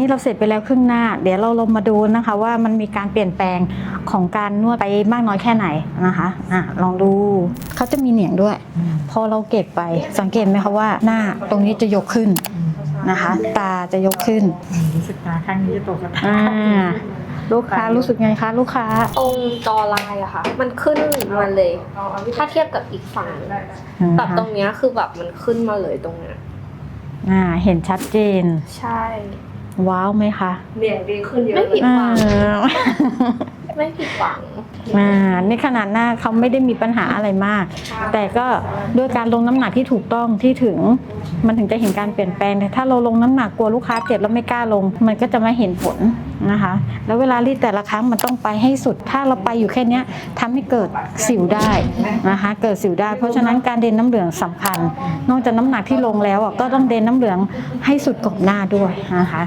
นี้เราเสร็จไปแล้วครึ่งหน้า เดี๋ยวเราลงมาดูนะคะว่ามันมีการเปลี่ยนแปลงของการนวดไปมากน้อยแค่ไหนนะคะอะลองดูเขาจะมีเหนียงด้วย พอเราเก็บไปสังเกตไหมคะว่าหน้าตรงนี้จะยกขึ้นนะคะ ตาจะยกขึ้นรู้สึกตาข้างนี้จะตกกระอ่าลูกค้ารู้สึกไงคะ ลูกค้าตรงจอลายอะค่ะ มันขึ้นมาเลย ถ้าเทียบกับอีกฝั่งแบบตรงเนี้ยคือแบบมันขึ้นมาเลยตรงเนี้ยอ่าเห็นชัดเจน ใช่ ว้าวไหมคะเหนียงดีขึ้นเยอะไม่ผิดอ่าหวังไม่ผิดหวังอ่านี่ขนาดหน้าเขาไม่ได้มีปัญหาอะไรมาก แต่ก็ด้วยการลงน้ำหนักที่ถูกต้องที่ถึง มันถึงจะเห็นการเปลี่ยนแปลงแต่ถ้าเราลงน้ำหนักกลัวลูกค้าเจ็บแล้วไม่กล้าลง มันก็จะไม่เห็นผลนะคะ แล้วเวลารีดแต่ละครั้งมันต้องไปให้สุด ถ้าเราไปอยู่แค่เนี้ยทำให้เกิดสิวได้นะคะ เกิดสิวได้ เพราะฉะนั้นการเดนน้ำเหลืองสำคัญ นอกจากน้ำหนักที่ลงแล้วอะก็ต้องเดนน้ำเหลืองให้สุดกบหน้าด้วยนะคะ